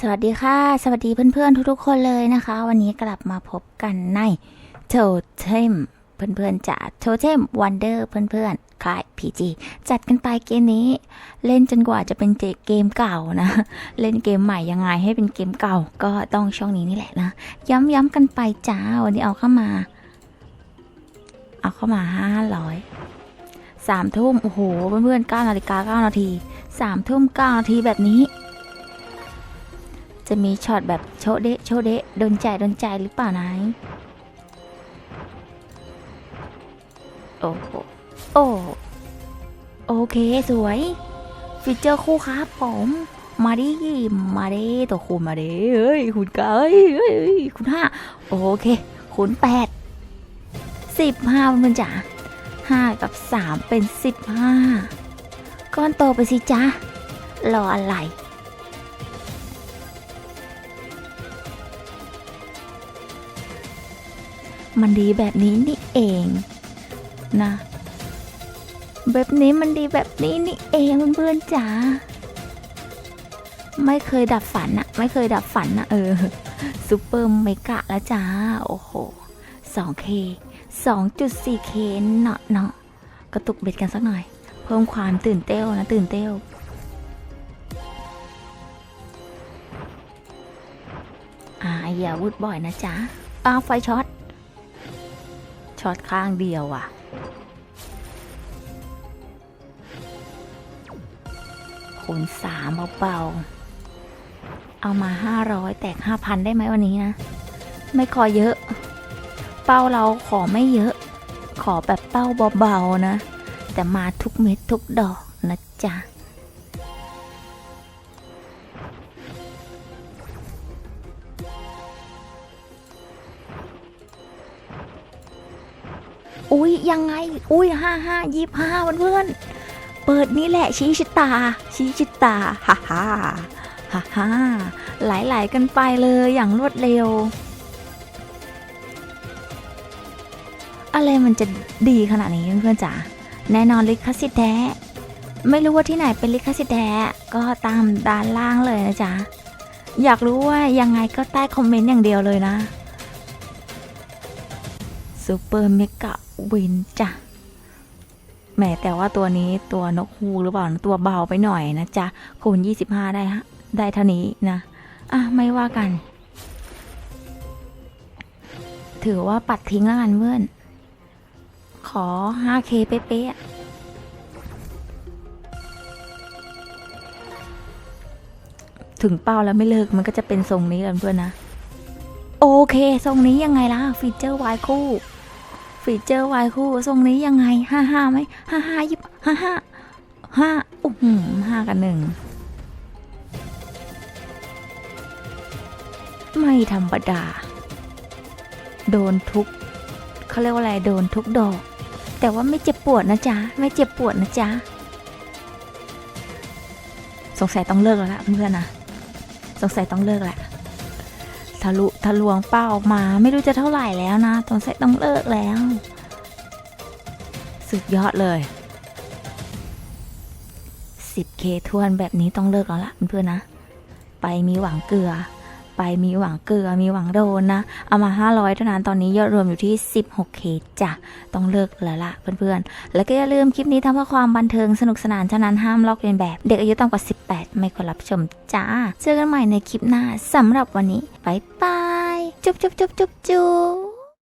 สวัสดีค่ะ สวัสดีเพื่อนๆ ทุกๆ คนเลยนะคะ วันนี้กลับมาพบกันในโทเทมเพื่อนๆจากโทเทมวันเดอร์เพื่อนๆคลายพีจีจัดกันไปเกมนี้ เล่นจนกว่าจะเป็นเกมเก่านะ เล่นเกมใหม่ยังไงให้เป็นเกมเก่า ก็ต้องช่องนี้นี่แหละนะ ย้ำๆกันไปจ้าวันนี้เอาเข้ามา เอาเข้ามาห้าร้อยสามทุ่มโอ้โหเพื่อนๆเก้านาฬิกาเก้านาทีสามทุ่มเก้านาทีแบบนี้ จะมีช็อตแบบโชเดะโชเดะโดนใจโดนใจหรือเปล่านะโอ้โหโอ้โอเคสวย ฟีเจอร์คู่ครับผม มาดิ มาดิตัวคูณมาดิเอ้ยคุณเกยเอ้ยคุณห้าโอเคคูณแปดสิบห้ามันจ๋าห้ากับสามเป็นสิบห้าก้อนโตไปสิจ้า รออะไร มันดีแบบนี้นี่เองนะ แบบนี้มันดีแบบนี้นี่เองเพื่อนๆจ๋าไม่เคยดับฝันอะไม่เคยดับฝันอะเออซูเปอร์เมกะแล้วจ้า โอ้โห 2K 2.4K เนาะเนาะกระตุกเบ็ดกันสักหน่อย เพิ่มความตื่นเต้วนะตื่นเต้วอ่าอย่าวุดบ่อยนะจ๊ะอ้าวไฟช็อต ช็อตข้างเดียวอะ คูณสามเบาๆ เอามาห้าร้อยแตกห้าพันได้ไหมวันนี้นะ ไม่ขอเยอะ เป้าเราขอไม่เยอะ ขอแบบเป้าเบาๆนะ แต่มาทุกเม็ดทุกดอกนะจ๊ะ อุ้ยยังไง อุ้ยห้าห้ายี่ห้าเพื่อนเปิดนี่แหละชี้ชิตา ชี้ชิตาฮ่าฮ่าฮ่าฮ่าไหลๆกันไปเลยอย่างรวดเร็ว อะไรมันจะดีขนาดนี้เพื่อนจ๋าแน่นอนลิขสิทธิ์แท้ไม่รู้ว่าที่ไหนเป็นลิขสิทธิ์แท้ก็ตามด้านล่างเลยนะจ๊ะ อยากรู้ว่ายังไงก็ใต้คอมเมนต์อย่างเดียวเลยนะ ซูเปอร์เมกะวินจ้ะแหมแต่ว่าตัวนี้ตัวนกฮูกหรือเปล่านะตัวเบาไปหน่อยนะจ๊ะคูณ25 ได้ฮะได้เท่านี้นะ อะ ไม่ว่ากัน ถือว่าปัดทิ้งแล้วกันเพื่อน ขอ 5K เป๊ะๆถึงเป้าแล้วไม่เลิกมันก็จะเป็นทรงนี้กันเพื่อนนะ โอเค ทรงนี้ยังไงล่ะฟีเจอร์วายคู่ ฟีเจอร์วายคู่ทรงนี้ยังไงห้าห้าไหมห้าห้ายิบห้าห้าห้าอุ้มห้ากันหนึ่งไม่ธรรมดา โดนทุกเขาเรียกว่าอะไรโดนทุกดอก แต่ว่าไม่เจ็บปวดนะจ๊ะ ไม่เจ็บปวดนะจ๊ะ สงสัยต้องเลิกแล้วล่ะเพื่อนนะ สงสัยต้องเลิกแหละ ทะลุทะลวงเป้าออกมา ไม่รู้จะเท่าไหร่แล้วนะสงสัยต้องเลิกแล้ว สุดยอดเลย 10k ทวนแบบนี้ต้องเลิกแล้วล่ะเพื่อนๆนะ ไปมีหวังเกลือ ไปมีหวังเกลือมีหวังโดนนะ เอามา 500 เท่านั้นตอนนี้ยอดรวมอยู่ที่ 16k จ้ะต้องเลิกแล้วล่ะเพื่อนๆ แล้วก็อย่าลืมคลิปนี้ทำเพื่อความบันเทิงสนุกสนานเท่านั้นห้ามลอกเลียนแบบ เด็กอายุต่ำกว่า 18 ไม่ควรรับชมจ้าเจอกันใหม่ในคลิปหน้าสำหรับวันนี้บายบายจุ๊บจุ๊บจุ๊บจุ๊บจุ๊บ